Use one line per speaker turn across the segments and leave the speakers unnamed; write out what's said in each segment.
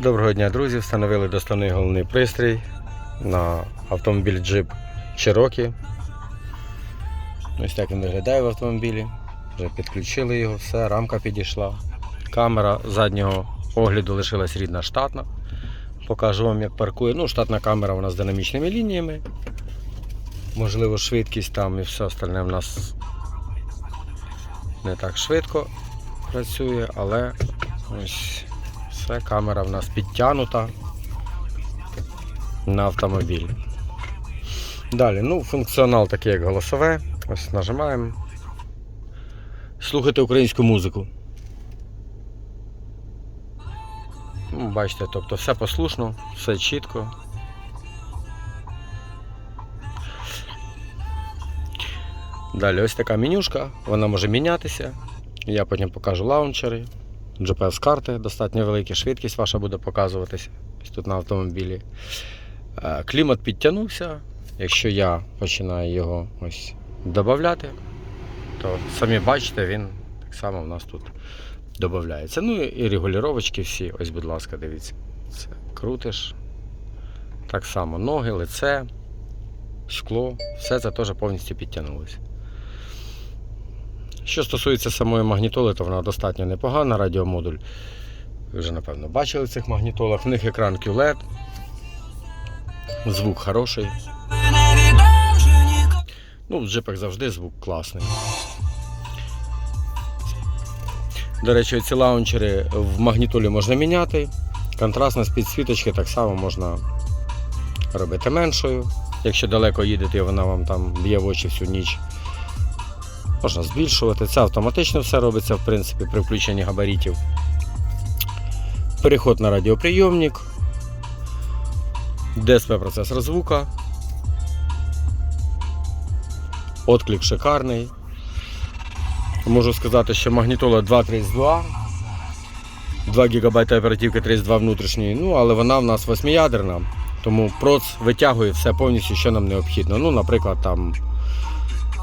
Доброго дня, друзі! Встановили доставний головний пристрій на автомобіль Jeep Cherokee. Ось так він виглядає в автомобілі. Вже підключили його, все, рамка підійшла. Камера заднього огляду лишилась рідна штатна. Покажу вам, як паркує. Ну, штатна камера у нас з динамічними лініями. Можливо, швидкість там і все остальне в нас не так швидко працює, але ось все, камера в нас підтягнута на автомобіль. Далі, ну, функціонал такий, як голосове. Ось нажимаємо. Слухати українську музику. Ну, бачите, тобто все послушно, все чітко. Далі ось така менюшка, вона може мінятися. Я потім покажу лаунчери. GPS-карти достатньо великі, швидкість ваша буде показуватися тут на автомобілі. Е, Клімат підтягнувся. Якщо я починаю його ось додати, то самі бачите, він так само в нас тут додається. Ну і регулювачки всі, ось, будь ласка, дивіться. Це крутиш. Так само ноги, лице, скло, все це теж повністю підтягнулося. Що стосується самої магнітоли, то вона достатньо непогана. Радіомодуль. Ви вже, напевно, бачили в цих магнітолах. В них екран QLED. Звук хороший. Ну, в джипах завжди звук класний. До речі, ці лаунчери в магнітолі можна міняти. Контрастність підсвіточки так само можна робити меншою. Якщо далеко їдете вона вам там б'є в очі всю ніч. Можна збільшувати. Це автоматично все робиться, в принципі, при включенні габаритів. Переход на радіоприйомник. DSP процесор звука. Отклик шикарний. Можу сказати, що магнітола 232. 2 ГБ оперативки 32 внутрішньої, ну але вона в нас восьмиядерна, тому проц витягує все повністю, що нам необхідно. Ну, наприклад, там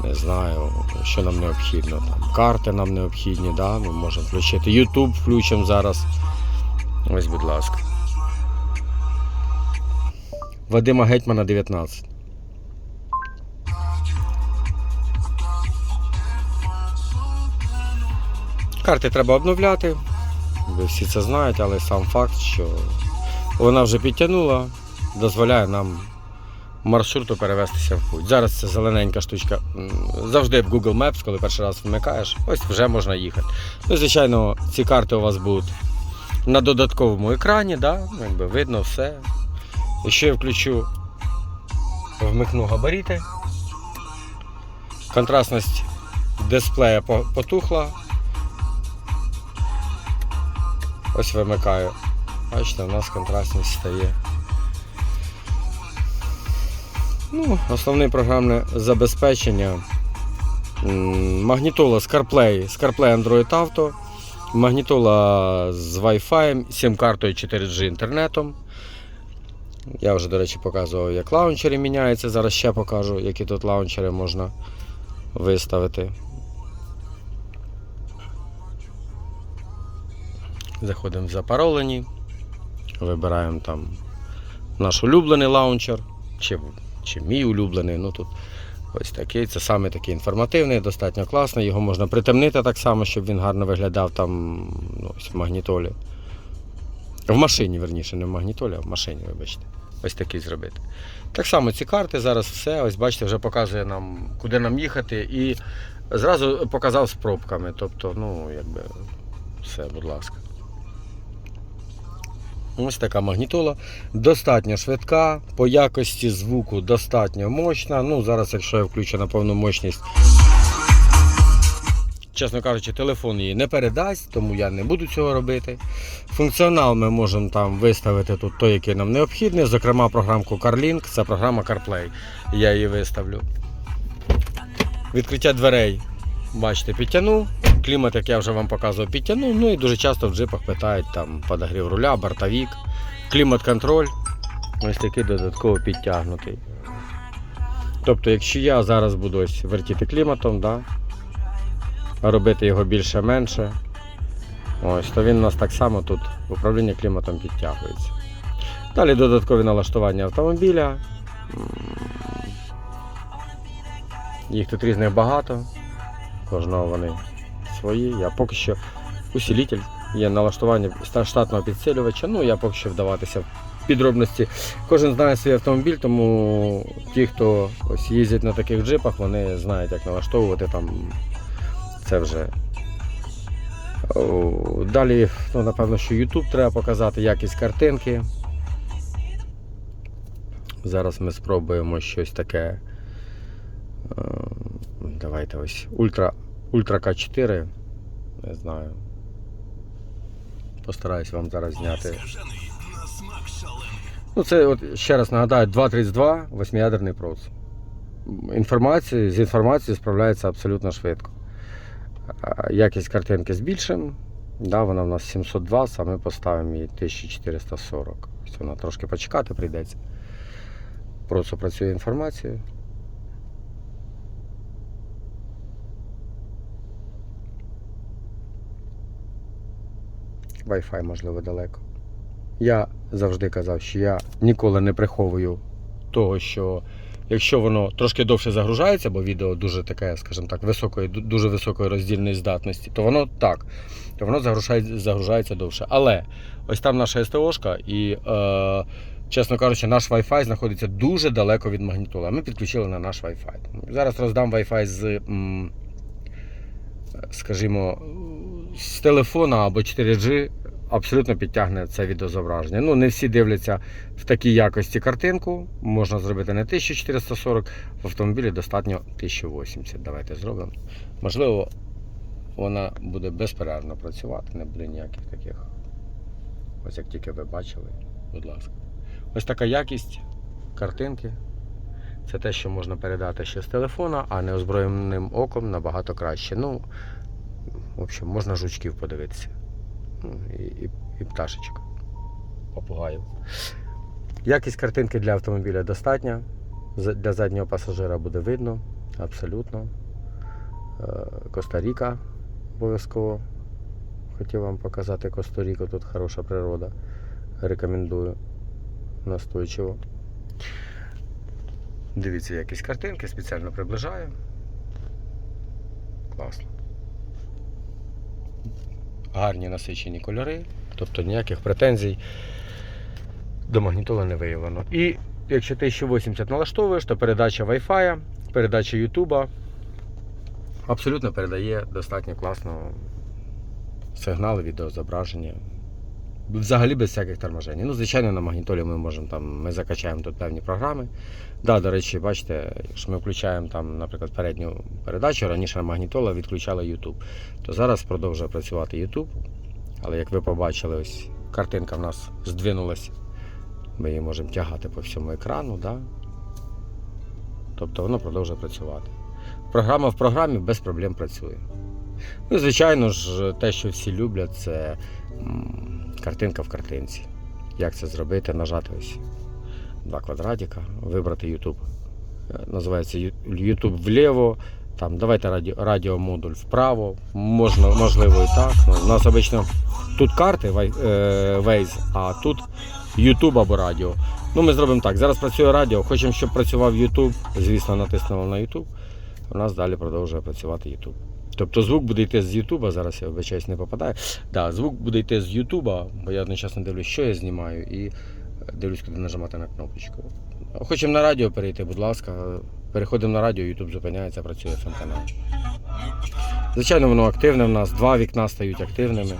не знаю, що нам необхідно. Там, карти нам необхідні, да? ми можемо включити. YouTube включимо зараз. Ось, будь ласка. Вадима Гетьмана 19. Карти треба обновляти. Ви всі це знаєте, але сам факт, що вона вже підтягнула, дозволяє нам маршруту перевестися в путь. Зараз це зелененька штучка. Завжди в Google Maps, коли перший раз вмикаєш, ось вже можна їхати. Ну, звичайно, ці карти у вас будуть на додатковому екрані, да? ну, якби видно все. Якщо я включу, вмикну габарити, контрастність дисплея потухла. Ось вимикаю. Бачите, у нас контрастність стає. Ну, основне програмне забезпечення. Магнітола з CarPlay, CarPlay Android Auto, магнітола з Wi-Fi, сім-картою 4G інтернетом. Я вже, до речі, показував, як лаунчери міняються. Зараз ще покажу, які тут лаунчери можна виставити. Заходимо в запаролені, вибираємо там наш улюблений лаунчер, чи, чи мій улюблений. Ну тут ось такий. Це саме такий інформативний, достатньо класний. Його можна притемнити так само, щоб він гарно виглядав там ну, ось в магнітолі. В машині, верніше, не в магнітолі, а в машині, вибачте. Ось такий зробити. Так само ці карти, зараз все, ось бачите, вже показує нам, куди нам їхати. І зразу показав з пробками. Тобто, ну, якби, все, будь ласка. Ось така магнітола. Достатньо швидка, по якості звуку достатньо мощна. Ну, зараз, якщо я включу на повну мощність, чесно кажучи, телефон її не передасть, тому я не буду цього робити. Функціонал ми можемо там виставити тут той, який нам необхідний. Зокрема, програмку CarLink, це програма CarPlay. Я її виставлю. Відкриття дверей. Бачите, підтягнув. Клімат, як я вже вам показував, підтягнув. Ну і дуже часто в джипах питають там подогрів руля, бортовік, клімат-контроль. Ось такий додатково підтягнутий. Тобто, якщо я зараз буду ось вертіти кліматом, да, робити його більше-менше, Ось, то він у нас так само тут управління кліматом підтягується. Далі додаткові налаштування автомобіля. Їх тут різних багато. Кожного вони свої. Я поки що усилитель, є налаштування штатного підсилювача. Ну, я поки що вдаватися в підробності. Кожен знає свій автомобіль, тому ті, хто ось їздять на таких джипах, вони знають, як налаштовувати там це вже. Далі, ну, напевно, що YouTube треба показати, якість картинки. Зараз ми спробуємо щось таке. е, Давайте ось Ультра, Ультра К4. Не знаю. Постараюсь вам зараз зняти. Ну, це от, ще раз нагадаю, 232 восьмиядерний проц. Інформацію, з інформацією справляється абсолютно швидко. Якість картинки збільшимо. Да, вона в нас 702, а ми поставимо її 1440. Ось вона трошки почекати прийдеться. Просто працює інформація. Wi-Fi, можливо, далеко. Я завжди казав, що я ніколи не приховую того, що якщо воно трошки довше загружається, бо відео дуже таке, скажімо так, високої, дуже високої роздільної здатності, то воно так, то воно загружається, довше. Але ось там наша СТОшка, і, е, чесно кажучи, наш Wi-Fi знаходиться дуже далеко від магнітола. Ми підключили на наш Wi-Fi. Зараз роздам Wi-Fi з. м, Скажімо, з телефона або 4G абсолютно підтягне це відеозображення. Ну, не всі дивляться в такій якості картинку. Можна зробити не 1440, в автомобілі достатньо 1080. Давайте зробимо. Можливо, вона буде безперервно працювати, не буде ніяких таких. Ось як тільки ви бачили, будь ласка. Ось така якість картинки. Це те, що можна передати ще з телефона, а неозброєним оком набагато краще. Ну, в общем, можна жучків подивитися. Ну, і, і, і пташечок. Попугаїв. Якість картинки для автомобіля достатня. Для заднього пасажира буде видно. Абсолютно. Е, Коста-Ріка обов'язково. Хотів вам показати Коста-Ріку, тут хороша природа. Рекомендую настойчиво. Дивіться якісь картинки, спеціально приближаю. Класно. Гарні насичені кольори, тобто ніяких претензій до магнітола не виявлено. І якщо 1080 налаштовуєш, то передача Wi-Fi, передача YouTube абсолютно передає достатньо класно сигнали, відеозображення. Взагалі без всяких торможень. Ну, звичайно, на магнітолі ми можемо там, ми закачаємо тут певні програми. Да, до речі, бачите, якщо ми включаємо там, наприклад, передню передачу, раніше на магнітола відключала YouTube, то зараз продовжує працювати YouTube. Але як ви побачили, ось картинка в нас здвинулася. Ми її можемо тягати по всьому екрану, да? тобто воно продовжує працювати. Програма в програмі без проблем працює. Ну, звичайно ж, те, що всі люблять, це картинка в картинці. Як це зробити? Нажати ось два квадратика, вибрати YouTube. Е, Називається YouTube вліво. Там давайте радіо, радіомодуль вправо. Можна, можливо, і так. Ну, у нас обично тут карти е, Waze, а тут YouTube або радіо. Ну, ми зробимо так. Зараз працює радіо. Хочемо, щоб працював YouTube. Звісно, натиснемо на YouTube. У нас далі продовжує працювати YouTube. Тобто звук буде йти з Ютуба, зараз я вибачаюсь, не попадаю. Да, звук буде йти з Ютуба, бо я одночасно дивлюсь, що я знімаю, і е, дивлюсь, куди нажимати на кнопочку. Хочемо на радіо перейти, будь ласка. Переходимо на радіо, Ютуб зупиняється, працює fm канал. Звичайно, воно активне в нас, два вікна стають активними.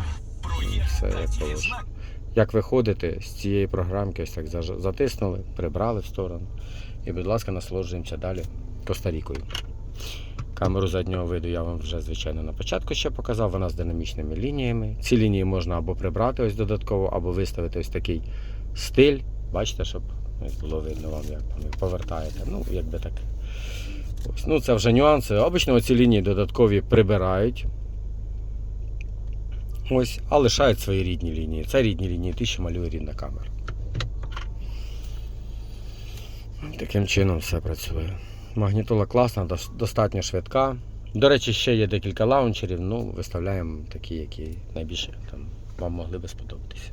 І все як. Як виходите з цієї програмки, ось так затиснули, прибрали в сторону. І, будь ласка, насолоджуємося далі Коста-Рікою. Камеру заднього виду я вам вже, звичайно, на початку ще показав. Вона з динамічними лініями. Ці лінії можна або прибрати ось додатково, або виставити ось такий стиль. Бачите, щоб було видно вам, як повертаєте. Ну, якби так. Ось. Ну, це вже нюанси. Обично ці лінії додаткові прибирають. Ось, а лишають свої рідні лінії. Це рідні лінії, ті, що малює рідна камера. Таким чином все працює. Магнітола класна, достатньо швидка. До речі, ще є декілька лаунчерів, ну, виставляємо такі, які найбільше там, вам могли би сподобатися.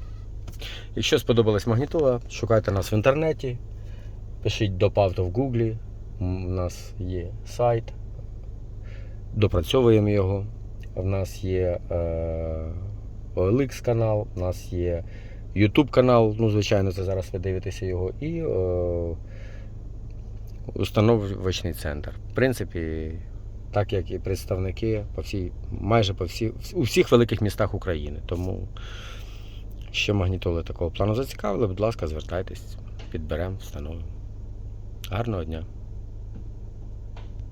Якщо сподобалась магнітола, шукайте нас в інтернеті, пишіть допавто в Гуглі. У нас є сайт, допрацьовуємо його. У нас є е, OLX канал, у нас є YouTube канал, ну, звичайно, це зараз ви дивитеся його, і е, установочний центр. В принципі, так як і представники по всій, майже по всій, у всіх великих містах України. Тому, що магнітоли такого плану зацікавили, будь ласка, звертайтесь, підберемо, встановимо. Гарного дня!